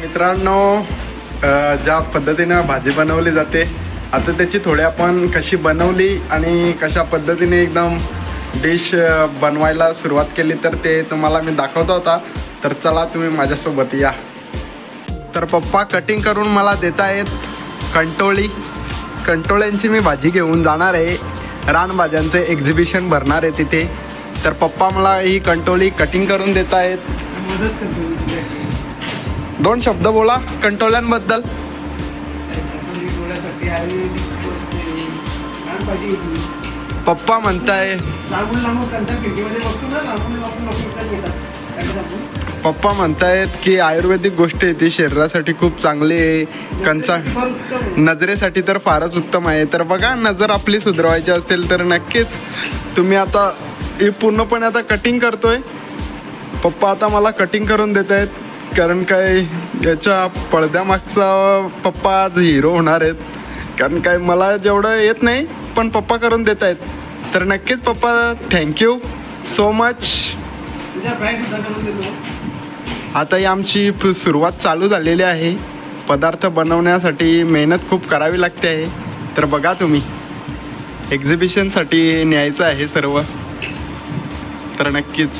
मित्रांनो ज्या पद्धतीनं भाजी बनवली जाते आता त्याची थोडी आपण कशी बनवली आणि कशा पद्धतीने एकदम डिश बनवायला सुरुवात केली तर ते तुम्हाला मी दाखवतो होता. तर चला तुम्ही माझ्यासोबत या. तर पप्पा कटिंग करून मला देत आहेत कंटोळी. कंटोळ्यांची मी भाजी घेऊन जाणार आहे. रानभाज्यांचे एक्झिबिशन भरणार आहे तिथे. तर पप्पा मला ही कंटोळी कटिंग करून देत आहेत मदत दोन शब्द बोला कंट्रोलांबद्दल पप्पा म्हणताय. पप्पा म्हणतायत की आयुर्वेदिक गोष्ट आहे ती शरीरासाठी खूप चांगली आहे. कंचा नजरेसाठी तर फारच उत्तम आहे. तर बघा नजर आपली सुधारवायची असेल तर नक्कीच. तुम्ही आता हे पूर्णपणे आता कटिंग करतोय. पप्पा आता मला कटिंग करून देत आहेत कारण काय याच्या पडद्यामागचा पप्पा आज हिरो होणार आहेत. कारण काय मला जेवढं येत नाही पण पप्पा करून देत आहेत. तर नक्कीच पप्पा थँक्यू सो मच आता ही आमची सुरुवात चालू झालेली आहे. पदार्थ बनवण्यासाठी मेहनत खूप करावी लागते आहे. तर बघा तुम्ही. एक्झिबिशनसाठी न्यायचं आहे सर्व. तर नक्कीच.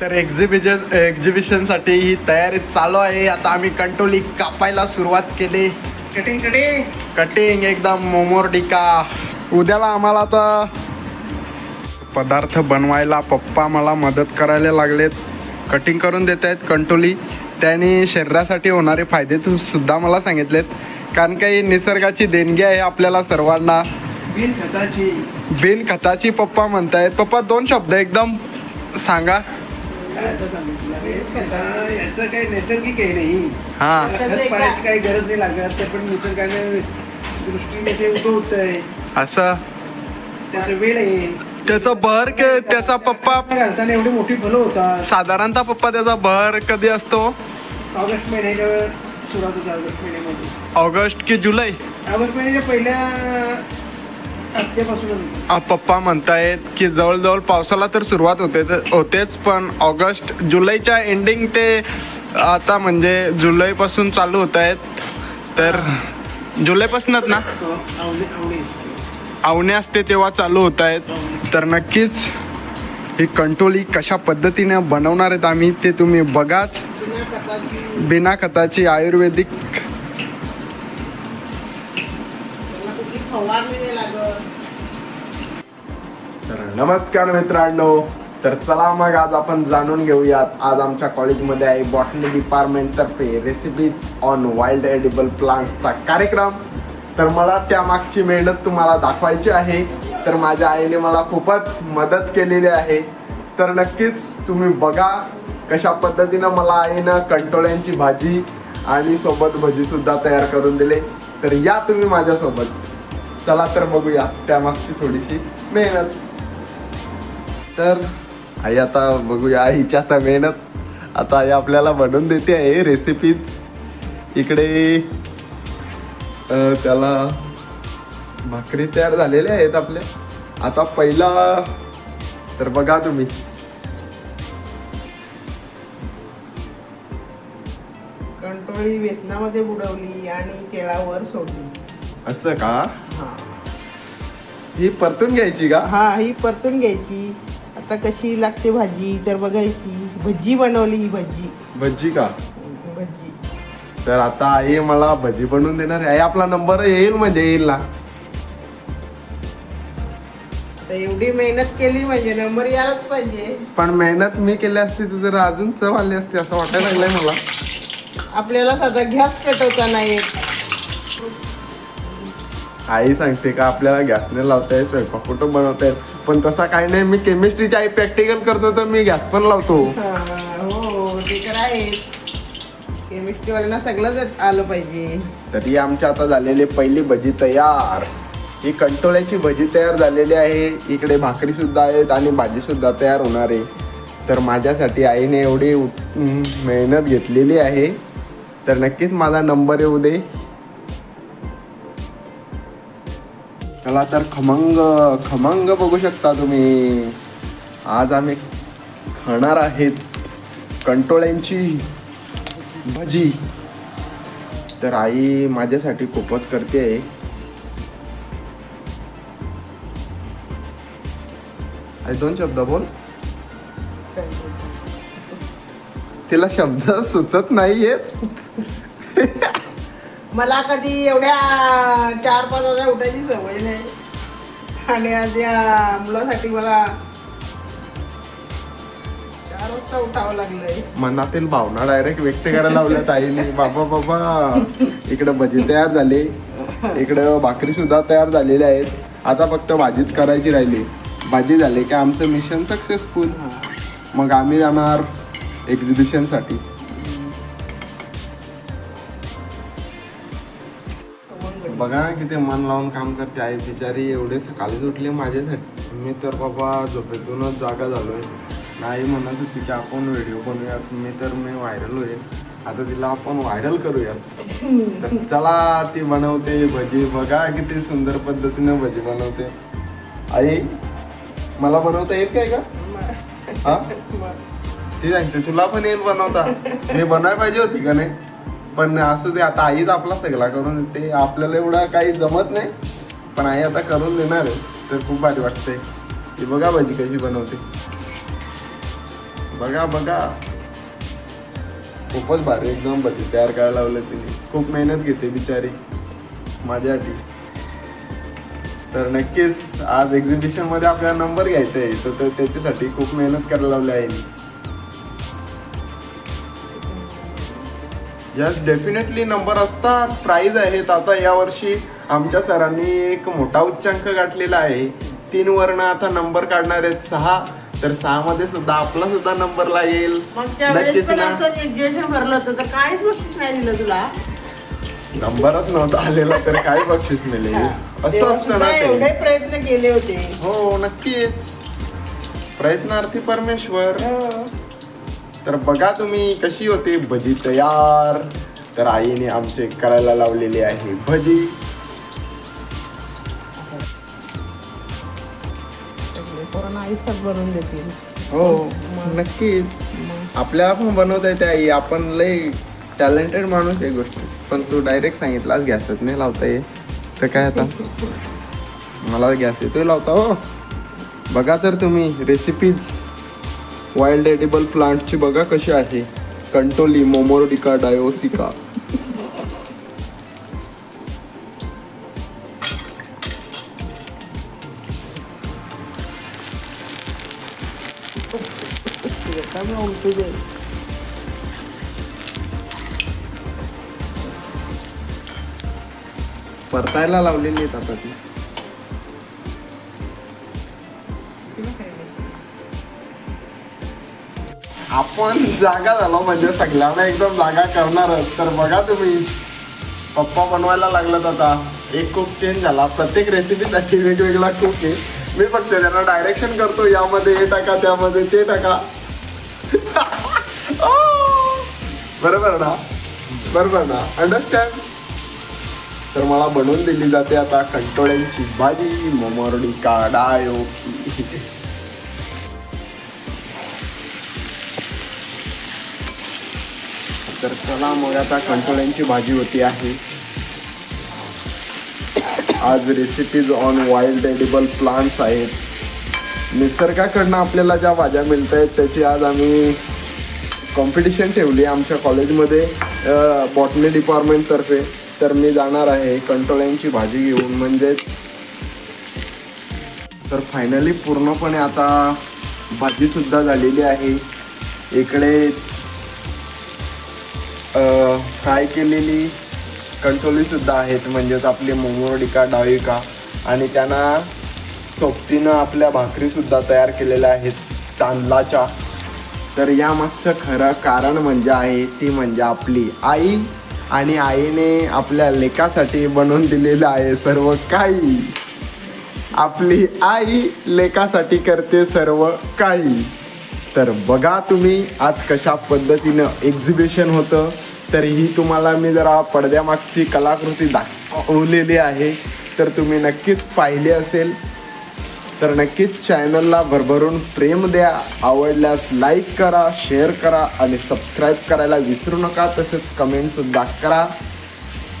तर एक्झिबिशन एक्झिबिशनसाठी ही तयारी चालू आहे. आता आम्ही कंटोली कापायला सुरुवात केली. कटिंग कटिंग कटिंग एकदम मोमोरडिका उद्याला आम्हाला आता पदार्थ बनवायला पप्पा मला मदत करायला लागलेत. कटिंग करून देत आहेत कंटोली. त्याने शरीरासाठी होणारे फायदे तू सुद्धा मला सांगितलेत. कारण काही निसर्गाची देणगी आहे आपल्याला सर्वांना. बिन खताची. बिन खताची पप्पा म्हणतायत. पप्पा दोन शब्द एकदम सांगा. काय आता रे? याचं काही नैसर्गिक आहे नाही हां खत पाण्याची काही गरज नाही लागत ते पण निसर्गाने दृष्टीने ते उगवत आहे असं? त्याचा वेळ आहे. त्याचा भर क- त्याचा पप्पा घालताना एवढी मोठी फलं होतात. साधारणतः पप्पा त्याचा भर कधी असतो? ऑगस्ट महिन्याच्या सुरुवात होता ऑगस्ट महिन्यामध्ये. ऑगस्ट की जुलै? ऑगस्ट महिन्याच्या पहिल्या पप्पा म्हणतायत की जवळजवळ पावसाला तर सुरुवात होते होतेच पण ऑगस्ट जुलैच्या एंडिंग ते आता म्हणजे जुलैपासून चालू होत आहेत तर जुलैपासूनच ना? आवणे असते तेव्हा चालू होत आहेत तर नक्कीच ही कंटोली कशा पद्धतीने बनवणार आहेत आम्ही ते तुम्ही बघाच. बिना खताची आयुर्वेदिक नमस्कार मित्रांनो. तर चला मग आज आपण जाणून घेऊयात. आज आमच्या कॉलेजमध्ये आहे बॉटनी डिपार्टमेंटतर्फे रेसिपीज ऑन वाईल्ड एडिबल प्लांट्सचा कार्यक्रम. तर मला त्यामागची मेहनत तुम्हाला दाखवायची आहे. तर माझ्या आईने मला खूपच मदत केलेली आहे. तर नक्कीच तुम्ही बघा कशा पद्धतीनं मला आईनं कंटोळ्यांची भाजी आणि सोबत भजीसुद्धा तयार करून दिले. तर या तुम्ही माझ्यासोबत. चला तर बघूया त्यामागची थोडीशी मेहनत. तर आई आता बघूया आईची आता मेहनत. आता आई आपल्याला बनवून देते आहे रेसिपीज इकडे त्याला भाकरी तयार झालेल्या आहेत आपल्या. आता पहिला तर बघा तुम्ही. कंटोळी वेसनामध्ये बुडवली आणि तेलावर सोडली. असं का? हा. ही परतून घ्यायची का? हा ही परतून घ्यायची. आता कशी लागते भाजी? तर बघायची भजी बनवली ही भजी. भजी का? भजी. तर आता आई मला भजी बनवून देणार आहे. आपला नंबर येईल म्हणजे येईल ना? आता एवढी मेहनत केली म्हणजे नंबर यायलाच पाहिजे. पण मेहनत मी केली असती तर जरा अजून चव आली असती असं वाटायला लागलंय मला. आपल्याला साधा गॅस पेटवता नाही येत. आई सांगते का आपल्याला गॅसने लावताय स्वयंपाक कुठं बनवताय पण तसा काही नाही मी केमिस्ट्रीची आई प्रॅक्टिकल करतो तर मी गॅस पण लावतो. हा, हो ते तर आहेच. केमिस्ट्रीवाल्यांना सगळंच आलं पाहिजे. तरी आमची आता झालेली पहिली भजी तयार. ही कंटोळ्याची भजी तयार झालेली आहे. इकडे भाकरी सुद्धा आहेत आणि भाजी सुद्धा तयार होणार आहे. तर माझ्यासाठी आईने एवढी मेहनत घेतलेली आहे. तर नक्कीच माझा नंबर येऊ दे. चला तर खमंग खमंग बघू शकता तुम्ही. आज आम्ही खाणार आहेत कंटोळ्यांची भजी. तर आई माझ्यासाठी खूपच करते आहे. आई दोन शब्द बोल. तिला शब्द सुचत नाहीयेत. मला कधी एवढ्या चार पाच वाजता उठायची सवय नाही. आणि आज या मुलासाठी मला चार वाजता उठावं लागलंय. मनातील भावना डायरेक्ट व्यक्त करायला लावल्यात आईने बाबा बाबा. इकडे भजी तयार झाले. इकडं भाकरी सुद्धा तयार झालेल्या आहेत. आता फक्त भाजीच करायची राहिली. भाजी झाली की आमचं मिशन सक्सेसफुल मग आम्ही जाणार एक्झिबिशनसाठी बघा ना किती मन लावून काम करते आई बिचारी एवढे सकाळीच उठले माझ्यासाठी. मी तर बाबा झोपेतूनच जागा झालोय. नाही म्हणत होती की आपण व्हिडिओ बनवूयात. मी तर मी व्हायरल होईल. आता तिला आपण व्हायरल करूयात. तर चला ती बनवते भजी. बघा किती सुंदर पद्धतीने भजी बनवते. आई मला बनवता येईल काय का हा? ती सांगते तुला पण येईल बनवता. मी बनवायला पाहिजे होती का नाही? पण असं ते आता आईच आपला सगळा करून ते आपल्याला एवढा काही जमत नाही. पण आई आता करून देणार आहे तर खूप भारी वाटतंय. ती बघा भाजी कशी बनवते. बघा बघा. खूपच भारी एकदम भजी तयार करायला लावलं तिने. खूप मेहनत घेते बिचारी माझ्यासाठी. तर नक्कीच आज एक्झिबिशनमध्ये आपल्याला नंबर घ्यायचा आहे तर तर त्याच्यासाठी खूप मेहनत करायला लावली आहे यस डेफिनेटली नंबर असतात प्राईज आहेत आता यावर्षी आमच्या सरांनी एक मोठा उच्चांक गाठलेला आहे. तीन वर्ण आता नंबर काढणार आहेत. सहा. तर सहा मध्ये सुद्धा आपला सुद्धा नंबर लागेल मागच्या वेळेस नक्कीच पण ना. असं एक्झिबिशन भरलं होतं. तर काहीच बक्षीस नाही दिलं तुला. नंबरच नव्हता आलेला तर काय बक्षीस मिळेल. असं तेव्हा असतं सुद्धा ना एवढे ते प्रयत्न केले होते. हो नक्कीच. प्रयत्नार्थी परमेश्वर. हो. तर बघा तुम्ही कशी होते भजी तयार. तर आईने आमचे करायला लावलेली आहे भजी. बनवून देतील. हो नक्कीच. आपल्याला पण बनवता येते आई. आपण लय टॅलेंटेड माणूस आहे गोष्ट. पण तू डायरेक्ट सांगितलास गॅसच नाही लावता ये तर काय आता? मला गॅस येतोय लावता हो. बघा तर तुम्ही रेसिपीज वाईल्ड एडिबल प्लांटची बघा कशी आहे. कंटोली मोमोरडिका डायोसिका परतायला लावलेली आहेत आता ती. आपण जागा झालो म्हणजे सगळ्यांना एकदम जागा करणारच. तर बघा तुम्ही पप्पा बनवायला लागलात आता. एक कुक चेंज झाला. प्रत्येक रेसिपीसाठी वेगवेगळा कुक आहे. मी फक्त त्यांना डायरेक्शन करतो यामध्ये हे टाका त्यामध्ये ते टाका. बरोबर ना? बरोबर ना? अंडरस्टँड तर मला बनवून दिली जाते आता कंटोळ्यांची भाजी मोमोरडी काढायो तर चला मग आता कंटोळ्यांची भाजी होती आहे. आज recipes on wild edible plants आहेत. निसर्गाकडनं आपल्याला ज्या भाज्या मिळत आहेत त्याची आज आम्ही कॉम्पिटिशन ठेवली आमच्या कॉलेजमध्ये बॉटनी डिपार्टमेंटतर्फे तर मी जाणार आहे कंटोळ्यांची भाजी घेऊन. म्हणजेच तर फायनली पूर्णपणे आता भाजीसुद्धा झालेली आहे. इकडे फ्राय केलेली कंट्रोलीसुद्धा आहेत म्हणजेच आपली मोमोडिका डाळिका आणि त्यांना सोबतीनं आपल्या भाकरीसुद्धा तयार केलेल्या आहेत तांदळाच्या. तर यामागचं खरं कारण म्हणजे आहे ती म्हणजे आपली आई आणि आईने आपल्या लेकासाठी बनवून दिलेलं आहे सर्व काही. आपली आई लेकासाठी करते सर्व काही. तर बघा तुम्ही आज कशा पद्धतीनं एक्झिबिशन होतं. तर ही तुम्हाला मी जरा पडद्यामागची कलाकृती दाखवलेली आहे. तर तुम्ही नक्कीच पाहिली असेल. तर नक्कीच चॅनलला भरभरून प्रेम द्या. आवडल्यास लाईक करा शेअर करा आणि सबस्क्राईब करायला विसरू नका. तसेच कमेंटसुद्धा करा.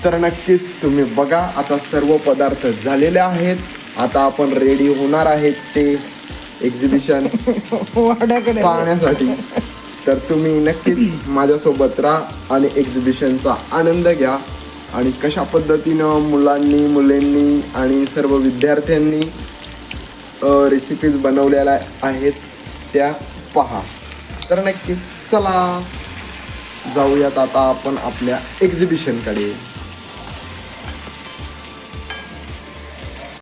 तर नक्कीच तुम्ही बघा आता सर्व पदार्थ झालेले आहेत. आता आपण रेडी होणार आहेत ते एक्झिबिशन पाहण्यासाठी. तर तुम्ही नक्कीच माझ्यासोबत राहा आणि एक्झिबिशनचा आनंद घ्या. आणि कशा पद्धतीनं मुलांनी मुलींनी आणि सर्व विद्यार्थ्यांनी रेसिपीज बनवलेल्या आहेत त्या पहा. तर नक्कीच चला. जाऊयात आता आपण आपल्या एक्झिबिशनकडे